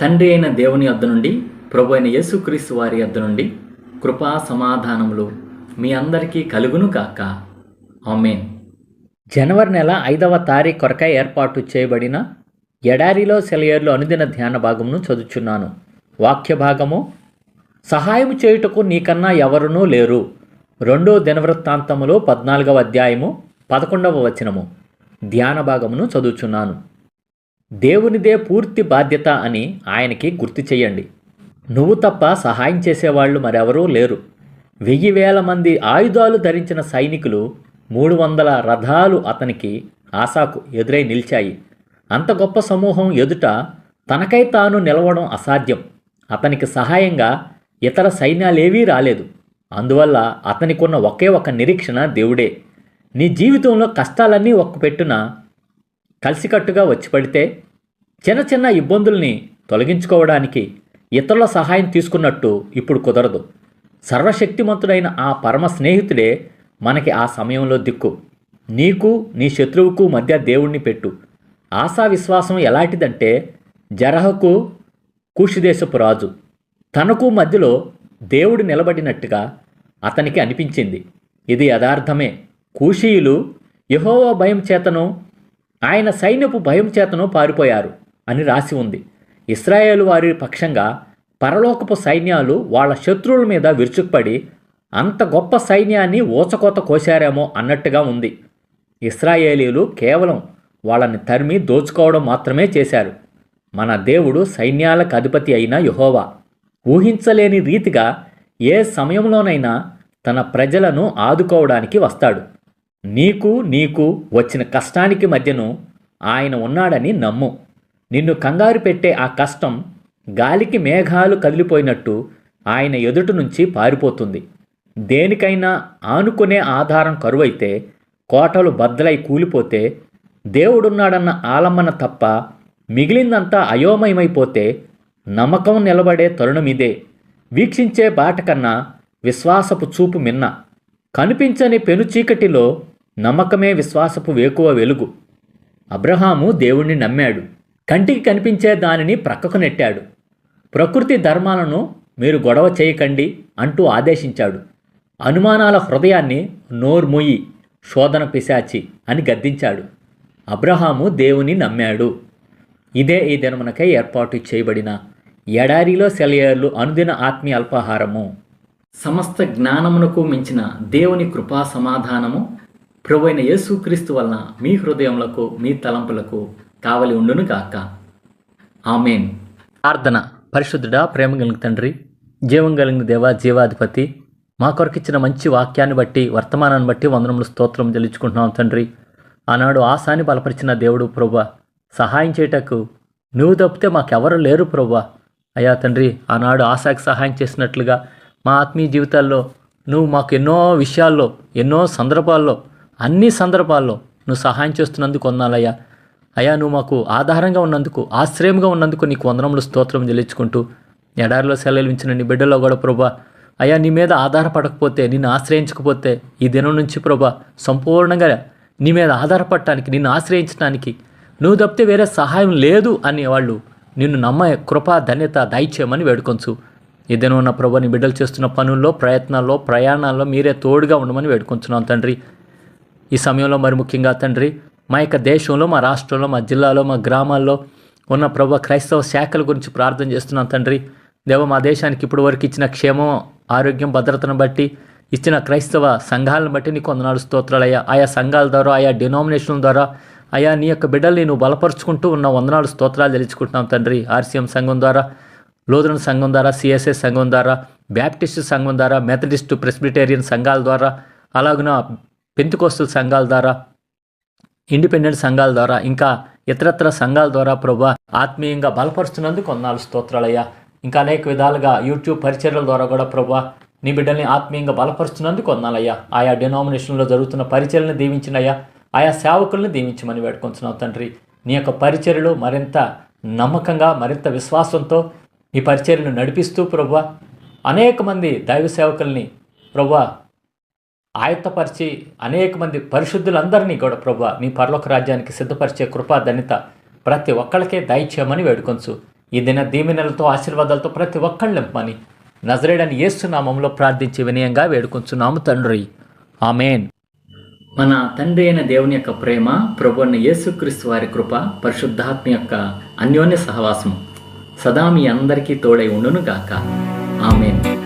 తండ్రి అయిన దేవుని వద్ద నుండి ప్రభు అయిన యేసుక్రీస్తు వారి వద్ద నుండి కృపా సమాధానములు మీ అందరికీ కలుగును కాక ఆమెన్. జనవరి నెల ఐదవ తారీఖు కొరకై ఏర్పాటు చేయబడిన ఎడారిలో సెలయర్లు అనుదిన ధ్యాన భాగమును చదువుచున్నాను వాక్య భాగము సహాయము చేయుటకు నీకన్నా ఎవరునూ లేరు. రెండో దినవృత్తాంతములో పద్నాలుగవ అధ్యాయము పదకొండవ వచనము ధ్యాన భాగమును చదువుచున్నాను దేవునిదే పూర్తి బాధ్యత అని ఆయనకి గుర్తు చెయ్యండి నువ్వు తప్ప సహాయం చేసేవాళ్ళు మరెవరూ లేరు. వెయ్యి వేల మంది ఆయుధాలు ధరించిన సైనికులు మూడు వందల రథాలు అతనికి ఆశాకు ఎదురై నిలిచాయి. అంత గొప్ప సమూహం ఎదుట తనకై తాను నిలవడం అసాధ్యం. అతనికి సహాయంగా ఇతర సైన్యాలేవీ రాలేదు. అందువల్ల అతనికున్న ఒకే ఒక నిరీక్షణ దేవుడే. నీ జీవితంలో కష్టాలన్నీ ఒక్కపెట్టున కలిసికట్టుగా వచ్చి పడితే చిన్న చిన్న ఇబ్బందుల్ని తొలగించుకోవడానికి ఇతరుల సహాయం తీసుకున్నట్టు ఇప్పుడు కుదరదు. సర్వశక్తిమంతుడైన ఆ పరమ స్నేహితుడే మనకి ఆ సమయంలో దిక్కు. నీకు నీ శత్రువుకు మధ్య దేవుణ్ణి పెట్టు. ఆశా విశ్వాసం ఎలాంటిదంటే జరహకు కూషిదేశపు రాజు. తనకు మధ్యలో దేవుడు నిలబడినట్టుగా అతనికి అనిపించింది. ఇది యథార్థమే. కూషీయులు యహోవ భయం చేతను ఆయన సైన్యపు భయం చేతను పారిపోయారు. అని రాసి ఉంది. ఇస్రాయేలు వారి పక్షంగా పరలోకపు సైన్యాలు వాళ్ళ శత్రువుల మీద విరుచుకుపడి అంత గొప్ప సైన్యాన్ని ఊచకోత కోశారేమో అన్నట్టుగా ఉంది. ఇస్రాయేలీలు కేవలం వాళ్ళని తరిమి దోచుకోవడం మాత్రమే చేశారు. మన దేవుడు సైన్యాలకు అధిపతి అయిన యహోవా. ఊహించలేని రీతిగా ఏ సమయంలోనైనా తన ప్రజలను ఆదుకోవడానికి వస్తాడు. నీకు నీకు వచ్చిన కష్టానికి మధ్యను ఆయన ఉన్నాడని నమ్ము. నిన్ను కంగారు పెట్టే ఆ కష్టం గాలికి మేఘాలు కదిలిపోయినట్టు ఆయన ఎదుటి నుంచి పారిపోతుంది. దేనికైనా ఆనుకునే ఆధారం కరువైతే కోటలు బద్దలై కూలిపోతే దేవుడున్నాడన్న ఆలమ్మన తప్ప మిగిలిందంతా అయోమయమైపోతే నమ్మకం నిలబడే తరుణమిదే. ఇదే వీక్షించే బాట కన్నా విశ్వాసపు చూపు మిన్న. కనిపించని పెను చీకటిలో నమ్మకమే విశ్వాసపు వేకువ వెలుగు. అబ్రహాము దేవుణ్ణి నమ్మాడు. కంటికి కనిపించే దానిని ప్రక్కకు నెట్టాడు. ప్రకృతి ధర్మాలను మీరు గొడవ చేయకండి అంటూ ఆదేశించాడు. అనుమానాల హృదయాన్ని నోర్ముయి శోధన పిశాచి అని గద్దించాడు. అబ్రహాము దేవుని నమ్మాడు. ఇదే ఈ దినమునకై ఏర్పాటు చేయబడిన ఎడారిలో సెలయేర్లు అనుదిన ఆత్మీయ అల్పాహారము. సమస్త జ్ఞానమునకు మించిన దేవుని కృపా సమాధానము. ప్రభు అయిన యేసుక్రీస్తు వలన మీ హృదయములకు మీ తలంపులకు కావలి ఉండును కాక ఆమెన్. ప్రార్థన. పరిశుద్ధుడా ప్రేమ కలిగిన తండ్రి జీవం కలిగిన దేవ జీవాధిపతి మా కొరకు ఇచ్చిన మంచి వాక్యాన్ని బట్టి వర్తమానాన్ని బట్టి వందనములు స్తోత్రం చెల్లించుకుంటున్నాం తండ్రి. ఆనాడు ఆశాన్ని బలపరిచిన దేవుడు ప్రభా సహాయం చేయటకు నువ్వు తప్పితే మాకెవరు లేరు ప్రభా. అయ్యా తండ్రి ఆనాడు ఆశాకి సహాయం చేసినట్లుగా మా ఆత్మీయ జీవితాల్లో నువ్వు మాకు ఎన్నో విషయాల్లో ఎన్నో సందర్భాల్లో అన్ని సందర్భాల్లో నువ్వు సహాయం చేస్తున్నందుకు కొన్నాలయ్యా అయ్యా నువ్వు మాకు ఆధారంగా ఉన్నందుకు ఆశ్రయంగా ఉన్నందుకు నీకు వందనములు స్తోత్రం చెల్లించుకుంటూ ఎడారిలో సెలవించిన నీ బిడ్డలో కూడా ప్రభా అయ్యా నీ మీద ఆధారపడకపోతే నిన్ను ఆశ్రయించకపోతే ఈ దినం నుంచి ప్రభా సంపూర్ణంగా నీ మీద ఆధారపడటానికి నిన్ను ఆశ్రయించడానికి నువ్వు తప్పితే వేరే సహాయం లేదు అనేవాళ్ళు నిన్ను నమ్మ కృప ధన్యత దయచేయమని వేడుకొంచు. ఈ దినం ఉన్న ప్రభా నీ బిడ్డలు చేస్తున్న పనుల్లో ప్రయత్నాల్లో ప్రయాణాల్లో మీరే తోడుగా ఉండమని వేడుకొంచున్నాం తండ్రి. ఈ సమయంలో మరి ముఖ్యంగా తండ్రి మా యొక్క దేశంలో మా రాష్ట్రంలో మా జిల్లాలో మా గ్రామాల్లో ఉన్న ప్రభు క్రైస్తవ శాఖల గురించి ప్రార్థన చేస్తున్నాం తండ్రి. దేవ మా దేశానికి ఇప్పటి వరకు ఇచ్చిన క్షేమం ఆరోగ్యం భద్రతను బట్టి ఇచ్చిన క్రైస్తవ సంఘాలను బట్టి నీకు వందనాలు స్తోత్రాలయ్యా. ఆయా సంఘాల ద్వారా ఆయా డినామినేషన్ల ద్వారా అయా నీ యొక్క బిడ్డల్ని నువ్వు బలపరుచుకుంటూ ఉన్న వందనాలు స్తోత్రాలు తెలుసుకుంటున్నాం తండ్రి. ఆర్సీఎం సంఘం ద్వారా లోదరన్ సంఘం ద్వారా సిఎస్ఎస్ సంఘం ద్వారా బ్యాప్టిస్ట్ సంఘం ద్వారా మెథడిస్ట్ ప్రెస్బిటేరియన్ సంఘాల ద్వారా అలాగున పెంతుకోస్తుల సంఘాల ద్వారా ఇండిపెండెంట్ సంఘాల ద్వారా ఇంకా ఇతరత్ర సంఘాల ద్వారా ప్రభు ఆత్మీయంగా బలపరుస్తున్నందుకు కొన్నాళ్ళు స్తోత్రాలయ్యా. ఇంకా అనేక విధాలుగా యూట్యూబ్ పరిచర్యల ద్వారా కూడా ప్రభు నీ బిడ్డల్ని ఆత్మీయంగా బలపరుస్తున్నందుకు కొన్నాలయ్యా ఆయా డినామినేషన్లో జరుగుతున్న పరిచయలను దీవించినయ్యా. ఆయా సేవకులను దీవించమని వేడుకొంచున్నావు తండ్రి. నీ యొక్క పరిచర్యలు మరింత నమ్మకంగా మరింత విశ్వాసంతో ఈ పరిచర్యను నడిపిస్తూ ప్రభు అనేక మంది దైవ సేవకుల్ని ప్రభు ఆయత్తపరిచి అనేక మంది పరిశుద్ధులందరినీ కూడా ప్రభు మీ పరలోక రాజ్యానికి సిద్ధపరిచే కృపా ధన్యత ప్రతి ఒక్కళ్ళకే దయచేయమని వేడుకొంచు. ఈ దిన దీవెనలతో ఆశీర్వాదాలతో ప్రతి ఒక్కళ్ళు నింపమని నజరేడని ఏసునామంలో ప్రార్థించి వినయంగా వేడుకొంచున్నాము తండ్రి. ఆమెన్. మన తండ్రి అయిన దేవుని యొక్క ప్రేమ ప్రభు అయిన యేసుక్రీస్తు వారి కృప పరిశుద్ధాత్మ యొక్క అన్యోన్య సహవాసం సదా మీ అందరికీ తోడై ఉండును గాక ఆమెన్.